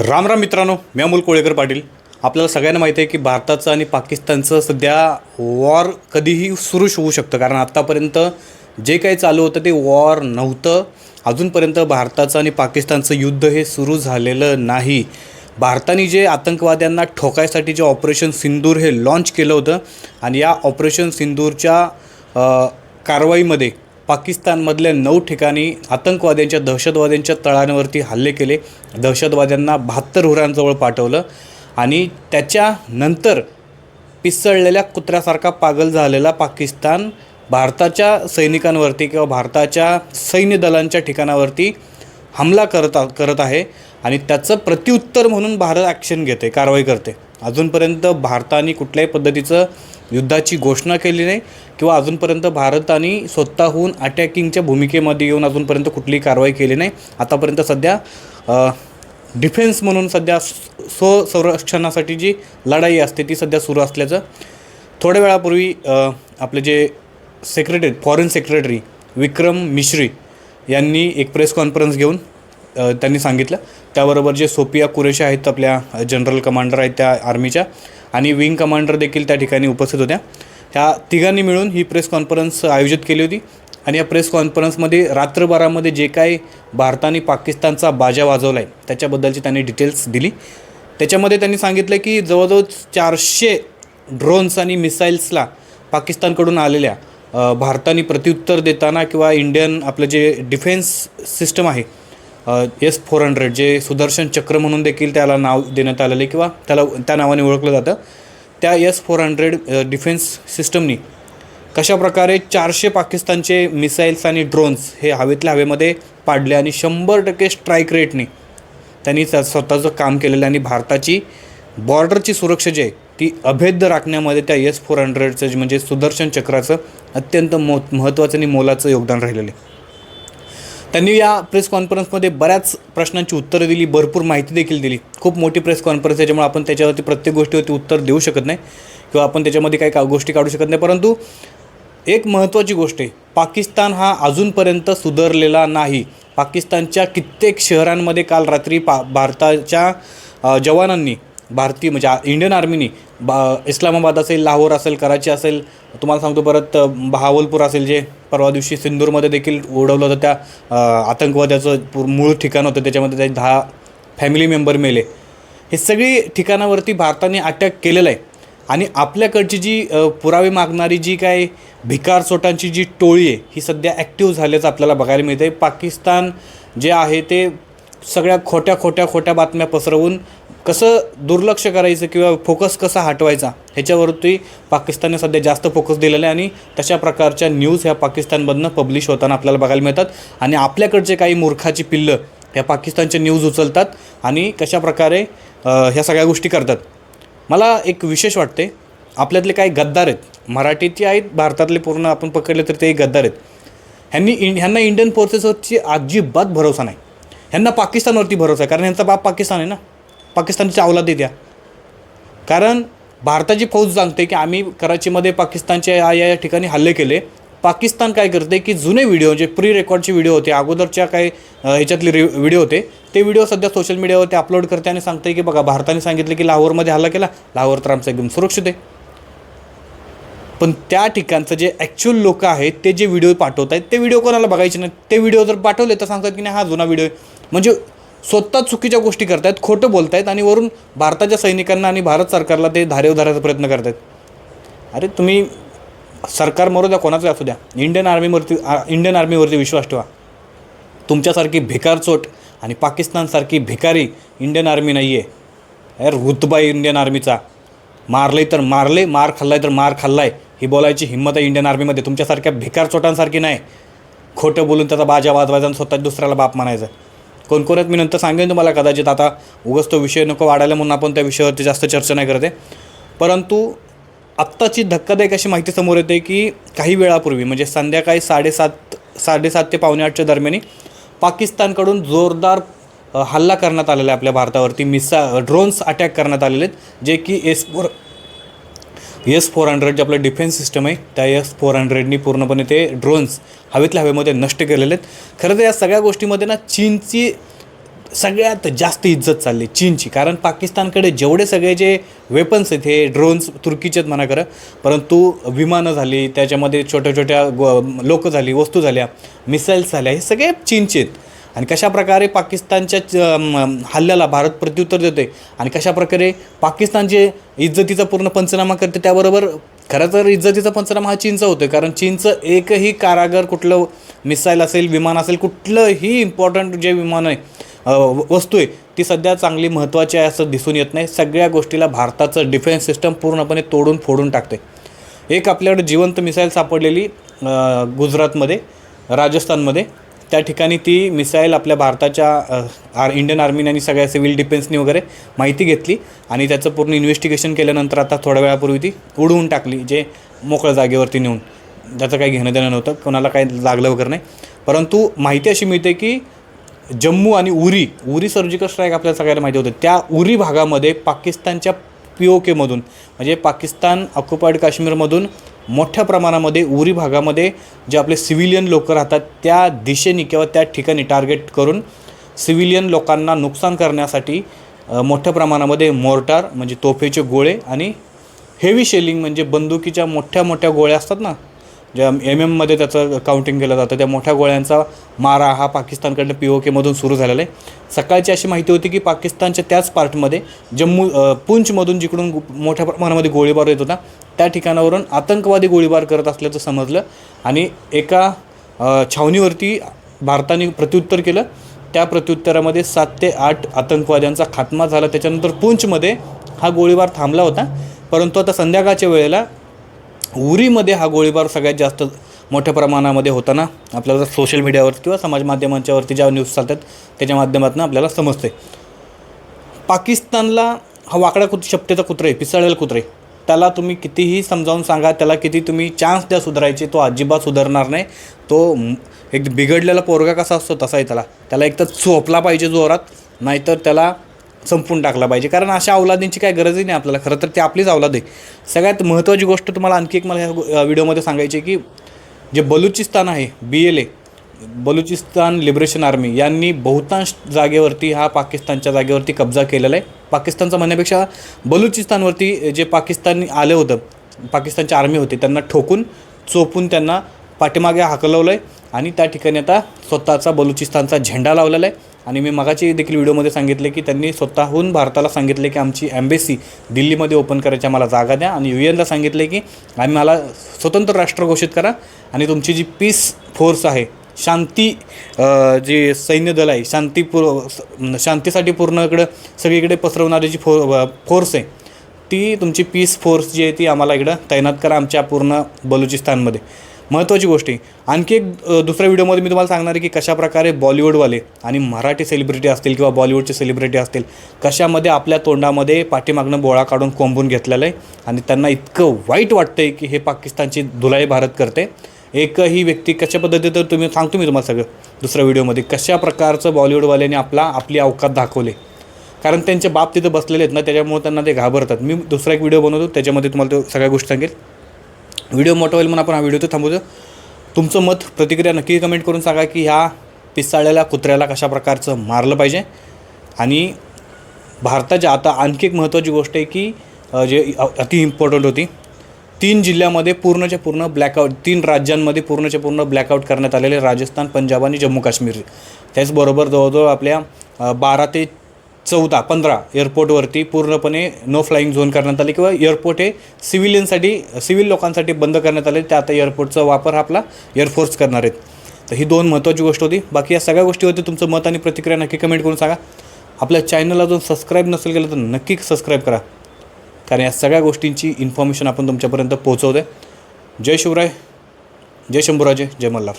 राम राम मित्रांनो मी अमोल कोळेकर पाटील. आपल्याला सगळ्यांना माहिती आहे की भारताचं आणि पाकिस्तानचं सध्या वॉर कधीही सुरूच होऊ शकतं. कारण आत्तापर्यंत जे काही चालू होतं ते वॉर नव्हतं. अजूनपर्यंत भारताचं आणि पाकिस्तानचं युद्ध हे सुरू झालेलं नाही. भारताने जे आतंकवाद्यांना ठोकायसाठी जे ऑपरेशन सिंदूर हे लॉन्च केलं होतं आणि या ऑपरेशन सिंदूरच्या कारवाईमध्ये पाकिस्तानमधल्या नऊ ठिकाणी आतंकवाद्यांच्या दहशतवाद्यांच्या तळांवरती हल्ले केले. दहशतवाद्यांना बहात्तर हुरांजवळ पाठवलं आणि त्याच्यानंतर पिसळलेल्या कुत्र्यासारखा पागल झालेला पाकिस्तान भारताच्या सैनिकांवरती किंवा भारताच्या सैन्य दलांच्या ठिकाणावरती हमला करत करत आहे आणि त्याचं प्रत्युत्तर म्हणून भारत ॲक्शन घेते कारवाई करते. अजूनपर्यंत भारताने कुठल्याही पद्धतीचं युद्धाची घोषणा केली नाही किंवा अजूनपर्यंत भारताने स्वतःहून अटॅकिंगच्या भूमिकेमध्ये येऊन अजूनपर्यंत कुठलीही कारवाई केली नाही. आतापर्यंत सध्या डिफेन्स म्हणून सध्या स्व संरक्षणासाठी जी लढाई असते ती सध्या सुरू असल्याचं थोड्या वेळापूर्वी आपले जे सेक्रेटरी फॉरेन सेक्रेटरी विक्रम मिश्री यांनी एक प्रेस कॉन्फरन्स घेऊन त्यांनी सांगितलं. त्याबरोबर जे सोपिया कुरेशा आहेत आपल्या जनरल कमांडर आहेत त्या आर्मीच्या आणि विंग कमांडर देखील त्या ठिकाणी उपस्थित होत्या. ह्या तिघांनी मिळून ही प्रेस कॉन्फरन्स आयोजित केली होती आणि या प्रेस कॉन्फरन्समध्ये रात्रभरामध्ये जे काही भारताने पाकिस्तानचा बाजा वाजवला आहे त्याच्याबद्दलची त्यांनी डिटेल्स दिली. त्याच्यामध्ये त्यांनी सांगितलं की जवळजवळ चारशे ड्रोन्स आणि मिसाईल्सला पाकिस्तानकडून आलेल्या भारताने प्रत्युत्तर देताना किंवा इंडियन आपलं जे डिफेन्स सिस्टम आहे एस फोर हंड्रेड जे सुदर्शन चक्र म्हणून देखील त्याला नाव देण्यात आलेलं आहे किंवा त्याला त्या नावाने ओळखलं जातं. त्या एस फोर हंड्रेड डिफेन्स सिस्टमनी कशाप्रकारे चारशे पाकिस्तानचे मिसाईल्स आणि ड्रोन्स हे हवेतल्या हवेमध्ये पाडले आणि शंभर टक्के स्ट्राईक रेटने त्यांनी स्वतःचं काम केलेलं आणि भारताची बॉर्डरची सुरक्षा जी आहे ती अभेद्य राखण्यामध्ये त्या एस फोर हंड्रेडचं जे म्हणजे सुदर्शन चक्राचं अत्यंत मो महत्त्वाचं आणि मोलाचं योगदान राहिलेलं आहे. त्यांनी या प्रेस कॉन्फरन्समध्ये बऱ्याच प्रश्नांची उत्तरं दिली भरपूर माहिती देखील दिली. खूप मोठी प्रेस कॉन्फरन्स त्याच्यामुळे आपण त्याच्यावरती प्रत्येक गोष्टीवरती उत्तर देऊ शकत नाही किंवा आपण त्याच्यामध्ये काही का गोष्टी काढू शकत नाही. परंतु एक महत्त्वाची गोष्ट आहे पाकिस्तान हा अजूनपर्यंत सुधारलेला नाही. पाकिस्तानच्या कित्येक शहरांमध्ये काल रात्री पा भारताच्या जवानांनी भारतीय म्हणजे इंडियन आर्मीनी बा इस्लामाबाद असेल लाहोर असेल कराची असेल तुम्हाला सांगतो परत बहावलपूर असेल जे परवा दिवशी सिंदूरमध्ये देखील उडवलं होतं त्या आतंकवाद्याचं पूर मूळ ठिकाण होतं त्याच्यामध्ये त्याचे दहा फॅमिली मेंबर मेले. हे सगळी ठिकाणावरती भारताने अटॅक केलेलं आहे. आणि आपल्याकडची जी पुरावे मागणारी जी काय भिकार सोटांची जी टोळी आहे ही सध्या ॲक्टिव्ह झाल्याचं आपल्याला बघायला मिळते पाकिस्तान जे आहे ते सगळ्या खोट्या खोट्या खोट्या बातम्या पसरवून कसं दुर्लक्ष करायचं किंवा फोकस कसा हटवायचा ह्याच्यावरती पाकिस्तानने सध्या जास्त फोकस दिलेला आहे आणि तशा प्रकारच्या न्यूज ह्या पाकिस्तानमधनं पब्लिश होताना आपल्याला बघायला मिळतात. आणि आपल्याकडचे काही मूर्खाची पिल्लं ह्या पाकिस्तानच्या न्यूज उचलतात आणि कशा प्रकारे ह्या सगळ्या गोष्टी करतात. मला एक विशेष वाटते आपल्यातले काही गद्दार आहेत मराठीचे आहेत भारतातले पूर्ण आपण पकडले तर ते गद्दार आहेत. ह्यांनी इं ह्यांना इंडियन फोर्सेसवरची अजिबात भरोसा नाही. ह्यांना पाकिस्तानवरती भरोसा आहे कारण ह्यांचा बाप पाकिस्तान आहे ना. पाकिस्तानची अवलादी द्या. कारण भारताची फौज सांगते की आम्ही कराचीमध्ये पाकिस्तानच्या या या या ठिकाणी हल्ले केले. पाकिस्तान काय करते की जुने व्हिडिओ जे प्री रेकॉर्डचे व्हिडिओ होते अगोदरच्या काही ह्याच्यातले रि व्हिडिओ होते ते व्हिडिओ सध्या सोशल मीडियावरती अपलोड करते आणि सांगते की बघा भारताने सांगितलं की लाहोरमध्ये हल्ला केला लाहोर तर आमचं एकदम सुरक्षित आहे. पण त्या ठिकाणचं जे ॲक्च्युअल लोक आहेत ते जे व्हिडिओ पाठवत आहेत ते व्हिडिओ कोणाला बघायचे नाही ते व्हिडिओ जर पाठवले तर सांगतात की नाही हा जुना व्हिडिओ आहे. म्हणजे स्वतः चुकीच्या गोष्टी करतायत खोटं बोलतायत आणि वरून भारताच्या सैनिकांना आणि भारत सरकारला ते धारेव धरायचा प्रयत्न करतायत. अरे तुम्ही सरकार मरू द्या कोणाचं असू द्या. इंडियन आर्मीवरती इंडियन आर्मीवरती विश्वास ठेवा. तुमच्यासारखी भिकारचोट आणि पाकिस्तानसारखी भिकारी इंडियन आर्मी नाही आहे यार रुतबा इंडियन आर्मीचा. मारले तर मारले मार खाल्लाय तर मार खाल्लाय. ही बोलायची हिंमत आहे इंडियन आर्मीमध्ये. तुमच्यासारख्या भिकारचोटांसारखी नाही. खोटं बोलून त्याचा बाजा वाजवायचा आणि स्वतः दुसऱ्याला बाप म्हणायचं. कोण आहेत मी नंतर सांगेन तुम्हाला कदाचित. आता उगाच तो विषय नको वाढायला म्हणून आपण त्या विषयावरती जास्त चर्चा नाही करते परंतु आत्ताची धक्कादायक अशी माहिती समोर येते की काही वेळापूर्वी म्हणजे संध्याकाळी साडेसात साडेसात ते पावणे आठच्या दरम्यानी पाकिस्तानकडून जोरदार हल्ला करण्यात आलेला आहे आपल्या भारतावरती. मिसा ड्रोन्स अटॅक करण्यात आलेले आहेत जे की S four S four hundred जे आपलं डिफेन्स सिस्टम आहे त्या एस फोर हंड्रेडनी पूर्णपणे ते ड्रोन्स हवेतल्या हवेमध्ये नष्ट केलेले आहेत. खरं तर या सगळ्या गोष्टीमध्ये ना चीनची सगळ्यात जास्त इज्जत चालली चीनची. कारण पाकिस्तानकडे जेवढे सगळे जे वेपन्स आहेत हे ड्रोन्स तुर्कीचेच म्हणा खरं परंतु विमानं झाली त्याच्यामध्ये छोट्या छोट्या गो लोक झाली वस्तू झाल्या मिसाईल्स झाल्या हे सगळे चीनचे आहेत. आणि कशा प्रकारे पाकिस्तानच्या च- हल्ल्याला भारत प्रत्युत्तर देते आणि कशा प्रकारे पाकिस्तानचे इज्जतीचा पूर्ण पंचनामा करते त्याबरोबर खरं तर इज्जतीचा पंचनामा हा चीनचा होतो कारण चीनचं एकही कारागर कुठलं मिसाईल असेल विमान असेल कुठलंही इम्पॉर्टंट जे विमान आहे व- वस्तू आहे ती सध्या चांगली महत्त्वाची आहे असं दिसून येत नाही. सगळ्या गोष्टीला भारताचं डिफेन्स सिस्टम पूर्णपणे तोडून फोडून टाकते एक आपल्याकडे जिवंत मिसाईल सापडलेली गुजरातमध्ये राजस्थानमध्ये. त्या ठिकाणी ती मिसाईल आपल्या भारताच्या आर इंडियन आर्मीने आणि सगळ्या सिव्हिल डिफेन्सनी वगैरे माहिती घेतली आणि त्याचं पूर्ण इन्व्हेस्टिगेशन केल्यानंतर आता थोड्या वेळापूर्वी ती उडवून टाकली जे मोकळ्या जागेवरती नेऊन. त्याचं काही घेणं देणं नव्हतं कोणाला काही लागलं वगैरे नाही. परंतु माहिती अशी मिळते की जम्मू आणि उरी उरी सर्जिकल स्ट्राईक आपल्याला सगळ्यांना माहिती होतं. त्या उरी भागामध्ये पाकिस्तानच्या पी ओ केमधून म्हणजे पाकिस्तान ऑक्युपाईड काश्मीरमधून मोठ्या प्रमाणामध्ये उरी भागामध्ये जे आपले सिव्हिलियन लोक राहतात त्या दिशेने किंवा त्या ठिकाणी टार्गेट करून सिव्हिलियन लोकांना नुकसान करण्यासाठी मोठ्या प्रमाणामध्ये मोर्टार म्हणजे तोफेचे गोळे आणि हेवी शेलिंग म्हणजे बंदुकीच्या मोठ्या मोठ्या गोळ्या असतात ना ज्या एम एममध्ये त्याचं काउंटिंग केलं जातं त्या मोठ्या गोळ्यांचा मारा हा पाकिस्तानकडनं पी ओ केमधून सुरू झालेला आहे. सकाळची अशी माहिती होती की पाकिस्तानच्या त्याच पार्टमध्ये जम्मू अ, पुंचमधून जिकडून मोठ्या प्रमाणामध्ये गोळीबार येत होता त्या ठिकाणावरून आतंकवादी गोळीबार करत असल्याचं समजलं आणि एका छावणीवरती भारताने प्रत्युत्तर केलं. त्या प्रत्युत्तरामध्ये सात ते आठ आतंकवाद्यांचा खात्मा झाला. त्याच्यानंतर पुंचमध्ये हा गोळीबार थांबला होता. परंतु आता संध्याकाळच्या वेळेला उरीमध्ये हा गोळीबार सगळ्यात जास्त मोठ्या प्रमाणामध्ये होताना आपल्याला सोशल मीडियावर किंवा समाज माध्यमांच्यावरती ज्या न्यूज चालतात त्याच्या माध्यमातून आपल्याला समजते पाकिस्तानला हा वाकडा कुत शपतेचा कुत्रे पिसळेल कुत्रे त्याला तुम्ही कितीही समजावून सांगा त्याला किती तुम्ही चान्स द्या सुधारायचे तो अजिबात सुधारणार नाही. तो एक बिघडलेला पोरगा कसा असतो तसाही त्याला. त्याला एक तर झोपला पाहिजे जोरात नाहीतर त्याला संपून टाकला पाहिजे. कारण अशा अवलादींची काय गरजही नाही आपल्याला. खरं तर ते आपलीच अवलाद आहे. सगळ्यात महत्त्वाची गोष्ट तुम्हाला आणखी एक मला ह्या व्हिडिओमध्ये सांगायची की जे बलुचिस्तान आहे B L A Balochistan liberation army यांनी बहुतांश जागेवरती हा पाकिस्तानच्या जागेवरती कब्जा केलेला आहे. पाकिस्तानचा म्हणण्यापेक्षा बलुचिस्तानवरती जे पाकिस्तानी आलं होतं पाकिस्तानची आर्मी होती त्यांना ठोकून चोपून त्यांना पाठीमागे हाकलवलं आहे आणि त्या ठिकाणी आता स्वतःचा बलुचिस्तानचा झेंडा लावलेला आहे. आणि मी मगाची देखील व्हिडिओमध्ये सांगितले की त्यांनी स्वतःहून भारताला सांगितले की आमची ॲम्बेसी दिल्लीमध्ये ओपन करायची आम्हाला जागा द्या. आणि यू एनला सांगितले की आम्ही मला स्वतंत्र राष्ट्र घोषित करा. आणि तुमची जी पीस फोर्स आहे शांती जे सैन्य दल आहे शांतीपूर शांतीसाठी पूर्ण इकडं सगळीकडे पसरवणारी जी फो फोर्स आहे ती तुमची पीस फोर्स जी आहे ती आम्हाला इकडं तैनात करा आमच्या पूर्ण बलुचिस्तानमध्ये. महत्त्वाची गोष्टी आणखी एक दुसऱ्या व्हिडिओमध्ये मी तुम्हाला सांगणार आहे की कशाप्रकारे बॉलिवूडवाले आणि मराठी सेलिब्रिटी असतील किंवा बॉलिवूडचे सेलिब्रिटी असतील कशामध्ये आपल्या तोंडामध्ये पाठीमागनं बोळा काढून कोंबून घेतलेलं आहे आणि त्यांना इतकं वाईट वाटतं आहे की हे पाकिस्तानची धुलाई भारत करते. एकही व्यक्ती कशा पद्धतीनं तुम्ही सांगतो मी तुम्हाला सगळं दुसऱ्या व्हिडिओमध्ये कशा प्रकारचं बॉलिवूडवाल्याने आपला आपली अवकात दाखवले. कारण त्यांचे बाप तिथं बसलेले आहेत ना त्याच्यामुळे त्यांना ते घाबरतात. मी दुसरा एक व्हिडिओ बनवतो त्याच्यामध्ये तुम्हाला तो सगळ्या गोष्टी सांगेल. व्हिडिओ मोठा होईल म्हणून आपण हा व्हिडिओ तर थांबवतो. तुमचं मत प्रतिक्रिया नक्की कमेंट करून सांगा की ह्या पिसाळलेल्या कुत्र्याला कशा प्रकारचं मारलं पाहिजे. आणि भारताच्या आता आणखी एक महत्त्वाची गोष्ट आहे की जे अति इम्पॉर्टंट होती तीन जिल्ह्यामध्ये पूर्णच्या पूर्ण ब्लॅकआउट तीन राज्यांमध्ये पूर्णच्या पूर्ण ब्लॅकआउट करण्यात आलेले राजस्थान पंजाब आणि जम्मू काश्मीर त्याचबरोबर जवळजवळ आपल्या बारा ते चौदा पंधरा एअरपोर्टवरती पूर्णपणे नो फ्लाईंग झोन करण्यात आले किंवा एअरपोर्ट हे सिव्हिलियनसाठी सिव्हिल लोकांसाठी बंद करण्यात आले. त्या आता एअरपोर्टचा वापर हा आपला एअरफोर्स करणार आहेत. तर ही दोन महत्त्वाची गोष्ट होती. बाकी या सगळ्या गोष्टीवरती तुमचं मत आणि प्रतिक्रिया नक्की कमेंट करून सांगा. आपल्या चॅनलला अजून सबस्क्राईब नसेल केलं तर नक्की सबस्क्राईब करा. कारण या सगळ्या गोष्टींची इन्फॉर्मेशन आपण तुमच्यापर्यंत पोहोचवतो आहे जय शिवराय. जय शंभूराजे. जय मल्हार.